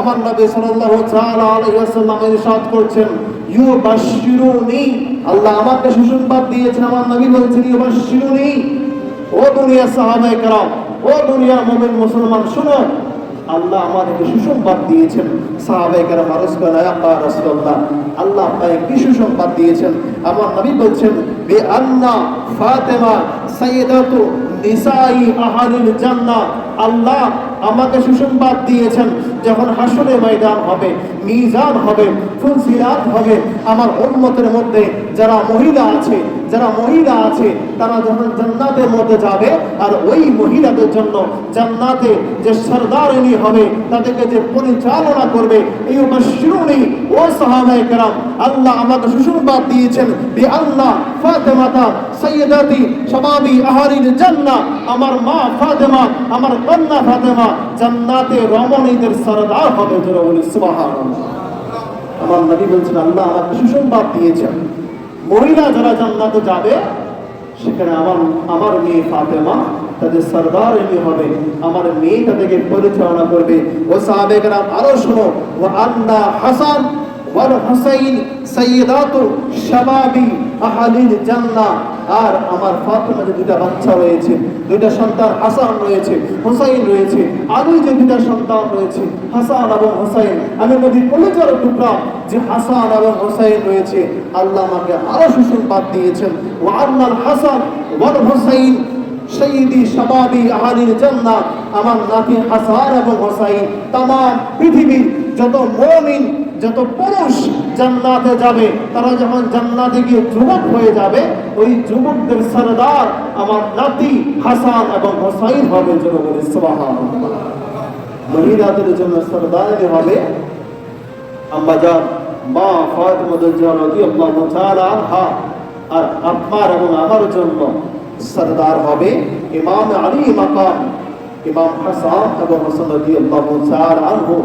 আমার নবী সাল্লাল্লাহু আলাইহি ওয়াসাল্লাম ইরশাদ করছেন, ইউবাশশিরুনি আল্লাহ আমাকে সুসংবাদ দিয়েছেন, আমার নবী বলছেন, ইউবাশশিরুনি ও দুনিয়া সাহাবায়ে কেরাম, ও দুনিয়ার মুমিন মুসলমান, শুনো, আল্লাহ আমাদেরকে সুসংবাদ দিয়েছেন, সাহাবায়ে কেরাম আরজ করেন ইয়া রাসূলুল্লাহ আল্লাহ আপনাকে কি সুসংবাদ দিয়েছেন? আমার নবী বলছেন বে আন্না ফাতেমা সাইয়্যিদাতু নিসাই আহালিল জান্নাহ আল্লাহ আমাকে সুসংবাদ দিয়েছেন যখন হাসরে ময়দান হবে, মিজান হবে ফুলসিরাত হবে, আমার উম্মতের মধ্যে যারা মহিলা আছে, যারা মহিলা আছে, তারা যখন জান্নাতের মধ্যে যাবে, আর ওই মহিলাদের জন্য জান্নাতে যে সরদারিনী হবে, তাদেরকে যে পরিচালনা করবে, এই শিরুনি ও সাহাবায়ে কেরাম, আল্লাহ আমাকে সুসংবাদ দিয়েছেন বি আল্লাহ ফাতেমাতা সাইয়্যিদাতি শাবাবি আহারিল জান্নাহ, আমার মা ফাতেমা, আমার কন্যা ফাতেমা, জান্নাতে রমণীদের সরদার হবে সুবহানাল্লাহ। আমার নবী বলছেন, আল্লাহ আমাকে সুসংবাদ দিয়েছেন। মহিলা যারা জান্নাতে যাবে, সেখানে আমার আমার মেয়ে ফাতেমা, তাদের সরদার এমনি হবে। আমার মেয়ে তাদেরকে পরিচালনা করবে। ও সাহাবেকরাম আরও শোনো, ও আন্না হাসান ওয়াল হুসাইন সাইয়্যিদাতু শাবাবি আহলিল জান্নাহ। আর আমার ফাতেমা যে দুটা বাচ্চা রয়েছে, দুইটা সন্তান হাসান রয়েছে, হুসাইন রয়েছে, আরও যে দুইটা সন্তান রয়েছে, হাসান এবং হুসাইন, আমি নদী কলেজের টুকরা যে হাসান এবং হুসাইন রয়েছে, আল্লাহ আমাকে আরও সুসংবাদ দিয়েছেন। ও আন্নাল হাসান ওয়াল হুসাইন শহীদি শাবাবি আহালিল জান্নাহ, আমার নাতি হাসান এবং হোসাইন তাম পৃথিবীর যত মুমিন যত পুরুষ জান্নাতে যাবে, তারা যখন জান্নাতে গিয়ে যুবক হয়ে যাবে, ওই যুবকদের সরদার আমার নাতি হাসান এবং হোসাইন হবে বলে সুবহানাল্লাহ। মহিলাদের জন্য সরদার হবে আম্মাজান, মা ফাতেমা রাদিয়াল্লাহু তাআলা আনহা। আর আপনার এবং আমার জন্য সরদার হবে ইমাম আলী মাকাম, ইমাম হাসান এবং হাসান তাআলা আনহু।